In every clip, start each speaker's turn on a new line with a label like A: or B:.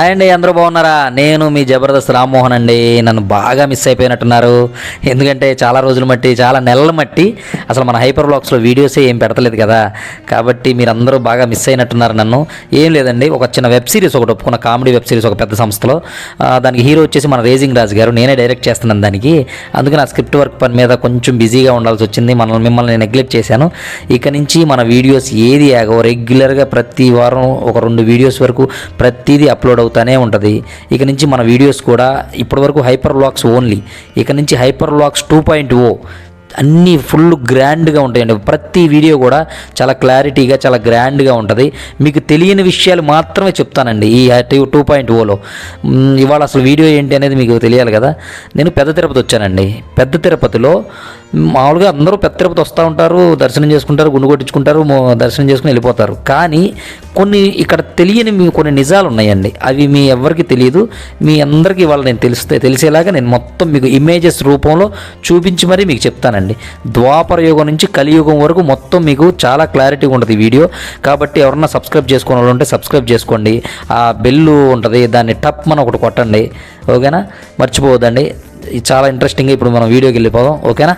A: Hi అండి అందరూ బాగున్నారా? నేను మీ జబర్దస్త్ రామ్మోహన్ అండి. నన్ను బాగా మిస్ అయిపోయినట్టున్నారు. ఎందుకంటే చాలా రోజులు మట్టి చాలా నెలల మట్టి అసలు మన హైపర్ బ్లాక్స్లో వీడియోసే ఏం పెడతలేదు కదా. కాబట్టి మీరందరూ బాగా మిస్ అయినట్టున్నారు నన్ను. ఏం లేదండి ఒక చిన్న వెబ్ సిరీస్ ఒకటి ఒప్పుకున్న కామెడీ వెబ్ సిరీస్ ఒక పెద్ద సంస్థలో. దానికి హీరో వచ్చేసి మన రేజింగ్ రాజు గారు. నేనే డైరెక్ట్ చేస్తున్నాను దానికి. అందుకే నా స్క్రిప్ట్ వర్క్ పని మీద కొంచెం బిజీగా ఉండాల్సి వచ్చింది. మనల్ని మిమ్మల్ని నెగ్లెక్ట్ చేశాను. ఇక నుంచి మన వీడియోస్ ఏది ఆగో రెగ్యులర్గా ప్రతి వారం ఒక రెండు వీడియోస్ వరకు ప్రతిదీ అప్లోడ్ అవుతుంది అవుతానే ఉంటుంది. ఇక నుంచి మన వీడియోస్ కూడా ఇప్పటివరకు హైపర్ లాక్స్ ఓన్లీ ఇక నుంచి hyper looks two point O అన్నీ ఫుల్ గ్రాండ్గా ఉంటాయండి. ప్రతి వీడియో కూడా చాలా క్లారిటీగా చాలా గ్రాండ్గా ఉంటుంది. మీకు తెలియని విషయాలు మాత్రమే చెప్తానండి ఈ టూ పాయింట్ ఓలో. ఇవాళ అసలు వీడియో ఏంటి అనేది మీకు తెలియాలి కదా. నేను పెద్ద తిరుపతి వచ్చానండి. పెద్ద తిరుపతిలో మామూలుగా అందరూ పెద్ద తిరుపతి వస్తూ ఉంటారు దర్శనం చేసుకుంటారు గుండు కొట్టించుకుంటారు దర్శనం చేసుకుని వెళ్ళిపోతారు. కానీ కొన్ని ఇక్కడ తెలియని మీ కొన్ని నిజాలు ఉన్నాయండి. అవి మీ ఎవరికి తెలియదు. మీ అందరికీ ఇవాళ నేను తెలిస్తే తెలిసేలాగా నేను మొత్తం మీకు ఇమేజెస్ రూపంలో చూపించి మరీ మీకు చెప్తానండి. ద్వాపర యుగం నుంచి కలియుగం వరకు మొత్తం మీకు చాలా క్లారిటీగా ఉంటుంది వీడియో కాబట్టి ఎవరన్నా సబ్స్క్రైబ్ చేసుకునే వాళ్ళు ఉంటే సబ్స్క్రైబ్ చేసుకోండి. ఆ బెల్లు ఉంటుంది దాన్ని టప్ మనం ఒకటి కొట్టండి. ఓకేనా? మర్చిపోవద్దండి. చాలా ఇంట్రెస్టింగ్గా ఇప్పుడు మనం వీడియోకి వెళ్ళిపోదాం. ఓకేనా?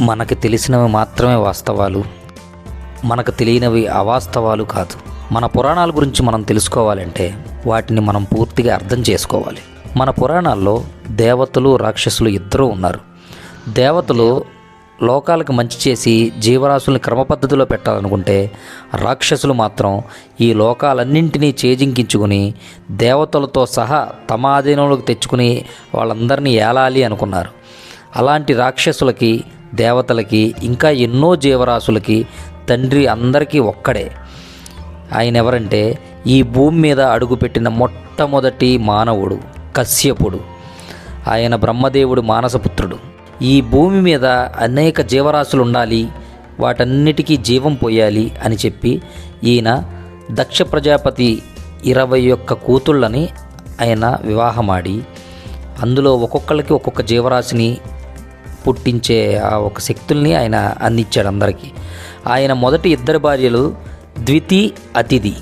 A: మనకు తెలిసినవి మాత్రమే వాస్తవాలు. మనకు తెలియనివి అవాస్తవాలు కాదు. మన పురాణాల గురించి మనం తెలుసుకోవాలంటే వాటిని మనం పూర్తిగా అర్థం చేసుకోవాలి. మన పురాణాల్లో దేవతలు రాక్షసులు ఇద్దరూ ఉన్నారు. దేవతలు లోకాలకు మంచి చేసి జీవరాశుల్ని క్రమపద్ధతిలో పెట్టాలనుకుంటే రాక్షసులు మాత్రం ఈ లోకాలన్నింటినీ చేజింకించుకుని దేవతలతో సహా తమ ఆధీనంలోకి తెచ్చుకుని వాళ్ళందరినీ ఏలాలి అనుకున్నారు. అలాంటి రాక్షసులకి దేవతలకి ఇంకా ఎన్నో జీవరాశులకి తండ్రి అందరికీ ఒక్కడే. ఆయన ఎవరంటే ఈ భూమి మీద అడుగుపెట్టిన మొట్టమొదటి మానవుడు కశ్యపుడు. ఆయన బ్రహ్మదేవుడు మానసపుత్రుడు. ఈ భూమి మీద అనేక జీవరాశులు ఉండాలి వాటన్నిటికీ జీవం పోయాలి అని చెప్పి ఈయన దక్ష ప్రజాపతి ఇరవై ఒక్క కూతుళ్ళని ఆయన వివాహమాడి అందులో ఒక్కొక్కళ్ళకి ఒక్కొక్క జీవరాశిని పుట్టించే ఆ ఒక శక్తుల్ని ఆయన అందించాడు అందరికీ. ఆయన మొదటి ఇద్దరు భార్యలు ద్వితి అతిథి.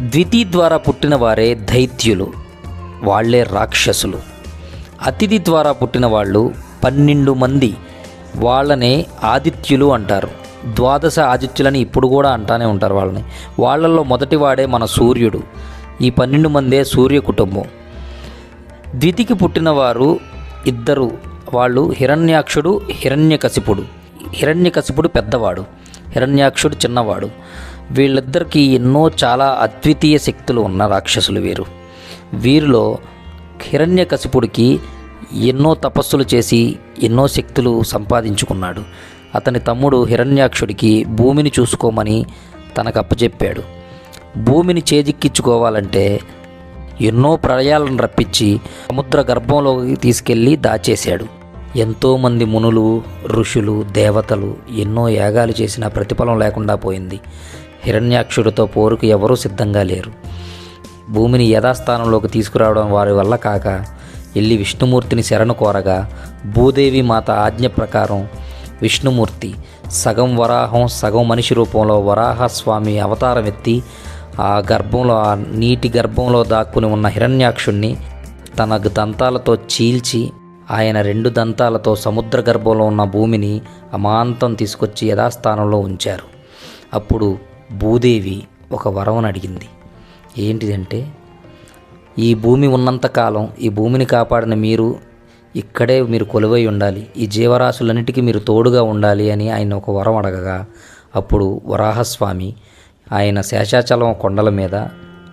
A: ద్వితి ద్వారా పుట్టిన వారే దైత్యులు వాళ్ళే రాక్షసులు. అతిథి ద్వారా పుట్టిన వాళ్ళు పన్నెండు మంది వాళ్ళనే ఆదిత్యులు అంటారు. ద్వాదశ ఆదిత్యులని ఇప్పుడు కూడా అంటానే ఉంటారు వాళ్ళని. వాళ్ళల్లో మొదటివాడే మన సూర్యుడు. ఈ పన్నెండు మందే సూర్య కుటుంబం. ద్వితికి పుట్టినవారు ఇద్దరు. వాళ్ళు హిరణ్యాక్షుడు హిరణ్యకశిపుడు. హిరణ్యకశిపుడు పెద్దవాడు హిరణ్యాక్షుడు చిన్నవాడు. వీళ్ళిద్దరికీ ఎన్నో చాలా అద్వితీయ శక్తులు ఉన్న రాక్షసులు వీరు. వీరిలో హిరణ్యకశిపుడికి ఎన్నో తపస్సులు చేసి ఎన్నో శక్తులు సంపాదించుకున్నాడు. అతని తమ్ముడు హిరణ్యాక్షుడికి భూమిని చూసుకోమని తనకు అప్పచెప్పాడు భూమిని చేజిక్కించుకోవాలంటే ఎన్నో ప్రళయాలను రప్పించి సముద్ర గర్భంలోకి తీసుకెళ్ళి దాచేశాడు. ఎంతోమంది మునులు ఋషులు దేవతలు ఎన్నో యాగాలు చేసిన ప్రతిఫలం లేకుండా పోయింది. హిరణ్యాక్షుడితో పోరుకు ఎవరూ సిద్ధంగా లేరు. భూమిని యథాస్థానంలోకి తీసుకురావడం వారి వల్ల కాక వెళ్ళి విష్ణుమూర్తిని శరణు కోరగా భూదేవి మాత ఆజ్ఞ ప్రకారం విష్ణుమూర్తి సగం వరాహం సగం మనిషి రూపంలో వరాహస్వామి అవతారం ఎత్తి ఆ గర్భంలో ఆ నీటి గర్భంలో దాక్కుని ఉన్న హిరణ్యాక్షుణ్ణి తన దంతాలతో చీల్చి ఆయన రెండు దంతాలతో సముద్ర గర్భంలో ఉన్న భూమిని అమాంతం తీసుకొచ్చి యథాస్థానంలో ఉంచారు. అప్పుడు భూదేవి ఒక వరం అడిగింది. ఏంటిదంటే ఈ భూమి ఉన్నంతకాలం ఈ భూమిని కాపాడిన మీరు ఇక్కడే మీరు కొలువై ఉండాలి. ఈ జీవరాశులన్నిటికీ మీరు తోడుగా ఉండాలి అని ఆయన ఒక వరం అడగగా అప్పుడు వరాహస్వామి ఆయన శేషాచలం కొండల మీద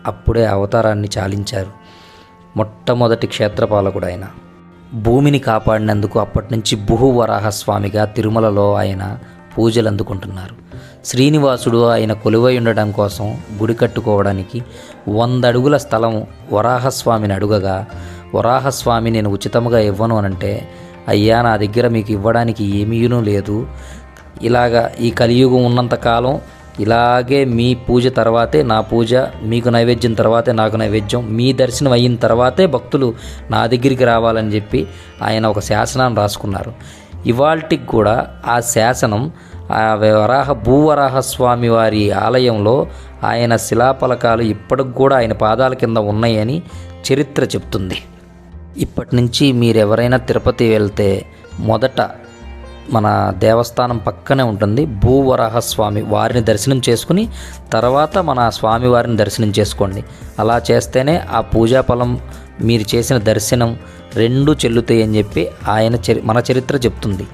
A: అప్పుడే అవతారాన్ని చాలించారు. మొట్టమొదటి క్షేత్రపాలకుడు ఆయన. భూమిని కాపాడినందుకు అప్పటి నుంచి బుహువరాహస్వామిగా తిరుమలలో ఆయన పూజలు అందుకుంటున్నారు శ్రీనివాసుడు ఆయన కొలువై ఉండడం కోసం గుడి కట్టుకోవడానికి వంద అడుగుల స్థలం వరాహస్వామిని అడుగగా వరాహస్వామి నేను ఉచితంగా ఇవ్వను అనంటే అయ్యా నా దగ్గర మీకు ఇవ్వడానికి ఏమీనూ లేదు. ఇలాగా ఈ కలియుగం ఉన్నంతకాలం ఇలాగే మీ పూజ తర్వాతే నా పూజ మీకు నైవేద్యం తర్వాతే నాకు నైవేద్యం మీ దర్శనం అయిన తర్వాతే భక్తులు నా దగ్గరికి రావాలని చెప్పి ఆయన ఒక శాసనాన్ని రాసుకున్నారు. ఇవాల్టికి కూడా ఆ శాసనం ఆ వరాహ భూవరాహ స్వామి వారి ఆలయంలో ఆయన శిలాఫలకాలు ఇప్పటికి కూడా ఆయన పాదాల కింద ఉన్నాయని చరిత్ర చెప్తుంది. ఇప్పటి నుంచి మీరెవరైనా తిరుపతి వెళ్తే మొదట మన దేవస్థానం పక్కనే ఉంటుంది. భూవరాహ స్వామి వారిని దర్శనం చేసుకుని తర్వాత మన స్వామి వారిని దర్శనం చేసుకోండి. అలా చేస్తేనే ఆ పూజా ఫలం మీరు చేసిన దర్శనం రెండు చెల్లుతాయి అని చెప్పి ఆయన చరి మన చరిత్ర చెప్తుంది.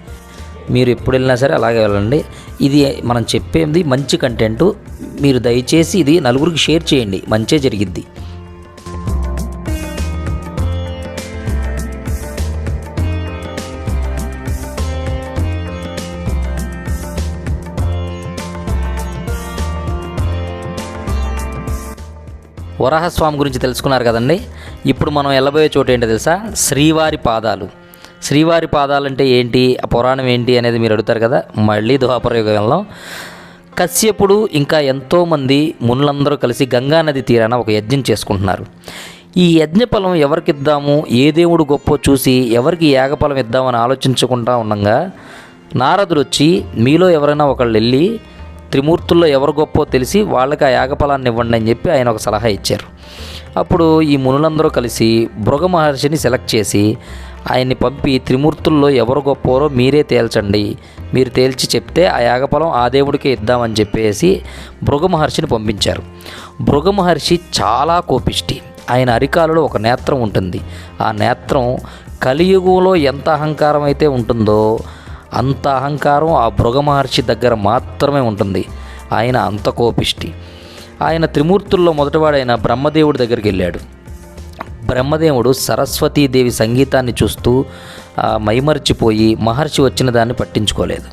A: మీరు ఎప్పుడు వెళ్ళినా సరే అలాగే వెళ్ళండి. ఇది మనం చెప్పేది మంచి కంటెంట్. మీరు దయచేసి ఇది నలుగురికి షేర్ చేయండి. మంచే జరిగిద్ది. వరాహస్వామి గురించి తెలుసుకున్నారు కదండి. ఇప్పుడు మనం వెళ్ళబోయే చోటు ఏంటో తెలుసా? శ్రీవారి పాదాలు. శ్రీవారి పాదాలు అంటే ఏంటి? ఆ పురాణం ఏంటి అనేది మీరు అడుగుతారు కదా? మళ్ళీ ద్వాపర యుగంలో కశ్యపుడు ఇంకా ఎంతోమంది మునులందరూ కలిసి గంగా నది తీరాన ఒక యజ్ఞం చేసుకుంటున్నారు. ఈ యజ్ఞఫలం ఎవరికి ఇద్దాము ఏ దేవుడు గొప్ప చూసి ఎవరికి యాగఫలం ఇద్దామని ఆలోచించకుండా ఉండగా నారదుడు వచ్చి మీలో ఎవరైనా ఒకళ్ళు వెళ్ళి త్రిమూర్తుల్లో ఎవరు గొప్పో తెలిసి వాళ్ళకి ఆ యాగఫలాన్ని ఇవ్వండి అని చెప్పి ఆయన ఒక సలహా ఇచ్చారు. అప్పుడు ఈ మునులందరూ కలిసి భృగ మహర్షిని సెలెక్ట్ చేసి ఆయన్ని పంపి త్రిమూర్తుల్లో ఎవరు గొప్పోరో మీరే తేల్చండి. మీరు తేల్చి చెప్తే ఆ యాగఫలం ఆ దేవుడికే ఇద్దామని చెప్పేసి భృగ మహర్షిని పంపించారు. భృగ మహర్షి చాలా కోపిష్టి. ఆయన అరికాలలో ఒక నేత్రం ఉంటుంది. ఆ నేత్రం కలియుగంలో ఎంత అహంకారం అయితే ఉంటుందో అంత అహంకారం ఆ భృగ మహర్షి దగ్గర మాత్రమే ఉంటుంది. ఆయన అంత కోపిష్టి. ఆయన త్రిమూర్తుల్లో మొదటివాడైన బ్రహ్మదేవుడి దగ్గరికి వెళ్ళాడు. బ్రహ్మదేవుడు సరస్వతీదేవి సంగీతాన్ని చూస్తూ మైమర్చిపోయి మహర్షి వచ్చిన దాన్ని పట్టించుకోలేదు.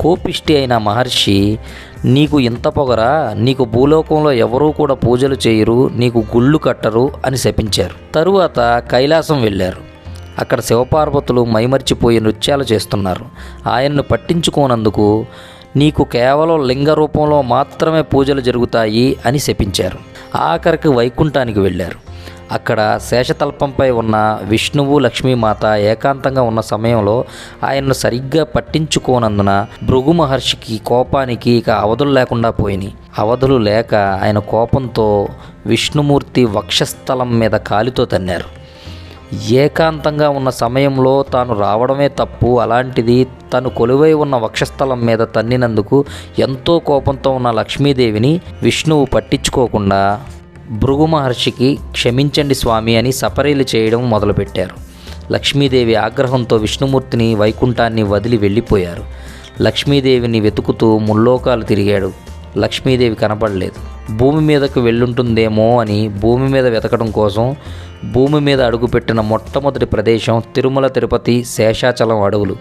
A: కోపిష్టి అయిన మహర్షి నీకు ఇంత పొగరా? నీకు భూలోకంలో ఎవరూ కూడా పూజలు చేయరు నీకు గుళ్ళు కట్టరు అని శపించారు. తరువాత కైలాసం వెళ్ళారు. అక్కడ శివపార్వతులు మైమర్చిపోయి నృత్యాలు చేస్తున్నారు. ఆయన్ను పట్టించుకోనందుకు నీకు కేవలం లింగ రూపంలో మాత్రమే పూజలు జరుగుతాయి అని శపించారు. ఆఖరికి వైకుంఠానికి వెళ్ళారు. అక్కడ శేషతల్పంపై ఉన్న విష్ణువు లక్ష్మీమాత ఏకాంతంగా ఉన్న సమయంలో ఆయన్ను సరిగ్గా పట్టించుకోనందున భృగు మహర్షికి కోపానికి ఇక అవధులు లేకుండా పోయినాయి అవధులు లేక ఆయన కోపంతో విష్ణుమూర్తి వక్షస్థలం మీద కాలితో తన్నారు. ఏకాంతంగా ఉన్న సమయంలో తాను రావడమే తప్పు. అలాంటిది తను కొలువై ఉన్న వక్షస్థలం మీద తన్నినందుకు ఎంతో కోపంతో ఉన్న లక్ష్మీదేవిని విష్ణువు పట్టించుకోకుండా భృగు మహర్షికి క్షమించండి స్వామి అని సపరీలు చేయడం మొదలుపెట్టారు. లక్ష్మీదేవి ఆగ్రహంతో విష్ణుమూర్తిని వైకుంఠాన్ని వదిలి వెళ్ళిపోయారు. లక్ష్మీదేవిని వెతుకుతూ ముల్లోకాలు తిరిగాడు. లక్ష్మీదేవి కనపడలేదు. భూమి మీదకు వెళ్ళుంటుందేమో అని భూమి మీద వెతకడం కోసం భూమి మీద అడుగుపెట్టిన మొట్టమొదటి ప్రదేశం తిరుమల తిరుపతి శేషాచలం అడవులు.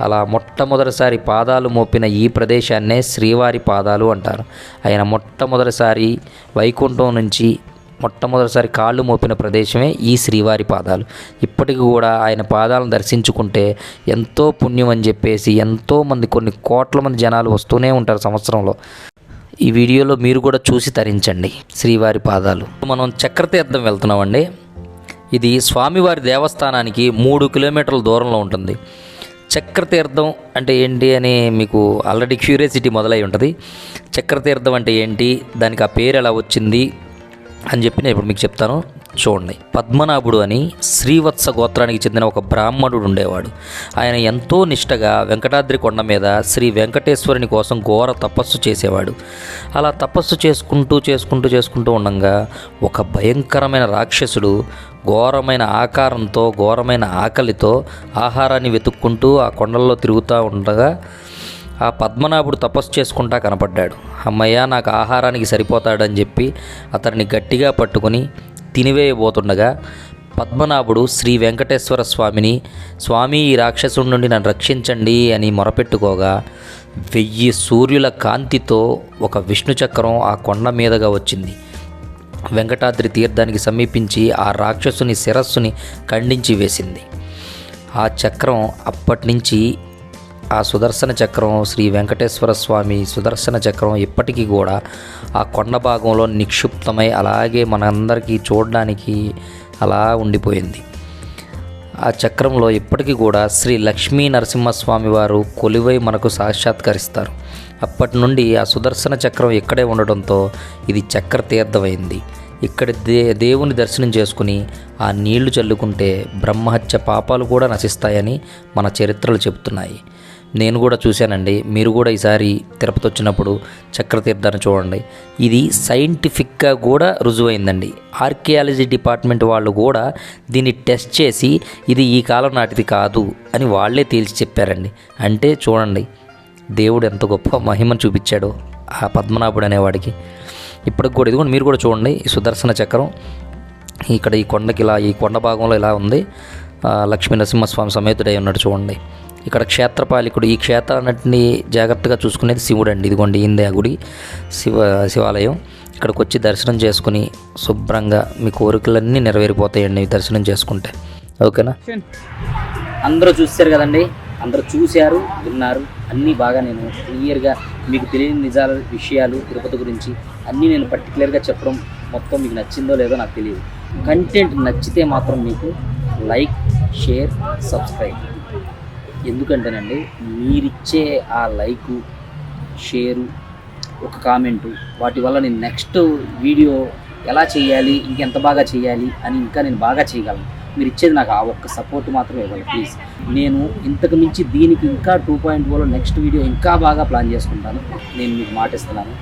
A: అలా మొట్టమొదటిసారి పాదాలు మోపిన ఈ ప్రదేశాన్నే శ్రీవారి పాదాలు అంటారు. ఆయన మొట్టమొదటిసారి వైకుంఠం నుంచి మొట్టమొదటిసారి కాళ్ళు మోపిన ప్రదేశమే ఈ శ్రీవారి పాదాలు. ఇప్పటికి కూడా ఆయన పాదాలను దర్శించుకుంటే ఎంతో పుణ్యం అని చెప్పేసి ఎంతోమంది కొన్ని కోట్ల మంది జనాలు వస్తూనే ఉంటారు సంవత్సరంలో. ఈ వీడియోలో మీరు కూడా చూసి తరించండి శ్రీవారి పాదాలు. మనం చక్రతీర్థం వెళ్తున్నామండి. ఇది స్వామివారి దేవస్థానానికి మూడు కిలోమీటర్ల దూరంలో ఉంటుంది. చక్రతీర్థం అంటే ఏంటి అని మీకు ఆల్రెడీ క్యూరియాసిటీ మొదలై ఉంటుంది. చక్రతీర్థం అంటే ఏంటి? దానికి ఆ పేరు ఎలా వచ్చింది? అని చెప్పి నేను ఇప్పుడు మీకు చెప్తాను. చూడండి. పద్మనాభుడు అని శ్రీవత్స గోత్రానికి చెందిన ఒక బ్రాహ్మణుడు ఉండేవాడు. ఆయన ఎంతో నిష్టగా వెంకటాద్రి కొండ మీద శ్రీ వెంకటేశ్వరుని కోసం ఘోర తపస్సు చేసేవాడు. అలా తపస్సు చేసుకుంటూ చేసుకుంటూ చేసుకుంటూ ఉండగా ఒక భయంకరమైన రాక్షసుడు ఘోరమైన ఆకారంతో ఘోరమైన ఆకలితో ఆహారాన్ని వెతుక్కుంటూ ఆ కొండల్లో తిరుగుతూ ఉండగా ఆ పద్మనాభుడు తపస్సు చేసుకుంటా కనపడ్డాడు. అమ్మయ్య నాకు ఆహారానికి సరిపోతాడని చెప్పి అతన్ని గట్టిగా పట్టుకొని తినివేయబోతుండగా పద్మనాభుడు శ్రీ వెంకటేశ్వర స్వామిని స్వామి ఈ రాక్షసుడి నుండి నన్ను రక్షించండి అని మొరపెట్టుకోగా వెయ్యి సూర్యుల కాంతితో ఒక విష్ణు చక్రం ఆ కొండ మీదగా వచ్చింది. వెంకటాద్రి తీర్థానికి సమీపించి ఆ రాక్షసుని శిరస్సుని ఖండించి వేసింది. ఆ చక్రం అప్పటి నుంచి ఆ సుదర్శన చక్రం శ్రీ వెంకటేశ్వర స్వామి సుదర్శన చక్రం ఇప్పటికీ కూడా ఆ కొండ భాగంలో నిక్షిప్తమై అలాగే మనందరికీ చూడడానికి అలా ఉండిపోయింది. ఆ చక్రంలో ఇప్పటికీ కూడా శ్రీ లక్ష్మీ నరసింహస్వామి వారు కొలువై మనకు సాక్షాత్కరిస్తారు. అప్పటి నుండి ఆ సుదర్శన చక్రం ఇక్కడే ఉండడంతో ఇది చక్ర తీర్థమైంది ఇక్కడ దే దేవుని దర్శనం చేసుకుని ఆ నీళ్ళు చల్లుకుంటే బ్రహ్మహత్య పాపాలు కూడా నశిస్తాయని మన చరిత్రలు చెబుతున్నాయి. నేను కూడా చూశానండి. మీరు కూడా ఈసారి తిరుపతి వచ్చినప్పుడు చక్రతీర్థాన్ని చూడండి. ఇది సైంటిఫిక్గా కూడా రుజువైందండి. ఆర్కియాలజీ డిపార్ట్మెంట్ వాళ్ళు కూడా దీన్ని టెస్ట్ చేసి ఇది ఈ కాలం నాటిది కాదు అని వాళ్ళే తేల్చి చెప్పారండి. అంటే చూడండి దేవుడు ఎంత గొప్ప మహిమను చూపించాడో ఆ పద్మనాభుడు అనేవాడికి. ఇప్పటికి కూడా ఇదిగోండి మీరు కూడా చూడండి ఈ సుదర్శన చక్రం. ఇక్కడ ఈ కొండకి ఇలా ఈ కొండ భాగంలో ఇలా ఉంది. లక్ష్మీ నరసింహస్వామి సమేతుడై ఉన్నాడు చూడండి. ఇక్కడ క్షేత్రపాలికుడు. ఈ క్షేత్రాన్నింటినీ జాగ్రత్తగా చూసుకునేది శివుడు అండి ఇదిగోండి ఇందే గుడి. శివ శివాలయం. ఇక్కడికి వచ్చి దర్శనం చేసుకుని శుభ్రంగా మీ కోరికలన్నీ నెరవేరిపోతాయండి దర్శనం చేసుకుంటే. ఓకేనా? అందరూ చూస్తారు కదండి. అందరూ చూశారు విన్నారు. అన్నీ బాగా నేను క్లియర్గా మీకు తెలియని నిజాల విషయాలు తిరుపతి గురించి అన్నీ నేను పర్టికులర్గా చెప్పడం మొత్తం మీకు నచ్చిందో లేదో నాకు తెలియదు. కంటెంట్ నచ్చితే మాత్రం మీకు లైక్ షేర్ సబ్స్క్రైబ్. ఎందుకంటేనండి మీరిచ్చే ఆ లైకు షేరు ఒక కామెంటు వాటి వల్ల నేను నెక్స్ట్ వీడియో ఎలా చేయాలి ఇంకెంత బాగా చేయాలి అని ఇంకా నేను బాగా చేయగలను. మీరు ఇచ్చేది నాకు ఆ ఒక్క సపోర్ట్ మాత్రమే ఇవ్వాలి ప్లీజ్. నేను ఇంతకు మించి దీనికి ఇంకా టూ పాయింట్ ఓలో నెక్స్ట్ వీడియో ఇంకా బాగా ప్లాన్ చేసుకుంటాను. నేను మీకు మాటిస్తున్నాను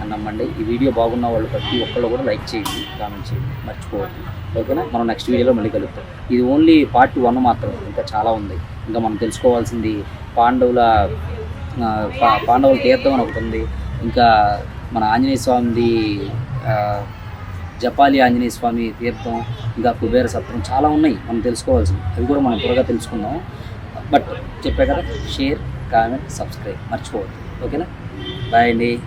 A: అని నమ్మండి. ఈ వీడియో బాగున్న వాళ్ళు ప్రతి ఒక్కళ్ళు కూడా లైక్ చేయండి కామెంట్ చేయండి. మర్చిపోవద్దు. ఓకేనా? మనం నెక్స్ట్ వీడియోలో మళ్ళీ కలుగుతాం ఇది ఓన్లీ పార్ట్ వన్ మాత్రమే. ఇంకా చాలా ఉంది. ఇంకా మనం తెలుసుకోవాల్సింది పాండవుల పా- పాండవుల తీర్థం అని ఒకటి ఉంది. ఇంకా మన ఆంజనేయ స్వామిది జపాలి ఆంజనేయ స్వామి తీర్థం ఇంకా కుబేర సత్రం చాలా ఉన్నాయి మనం తెలుసుకోవాల్సింది. అవి కూడా మనం త్వరగా తెలుసుకుందాం. బట్ చెప్పే కదా షేర్ కామెంట్ సబ్స్క్రైబ్ మర్చిపోవద్దు. ఓకేనా? బాయ్ అండి.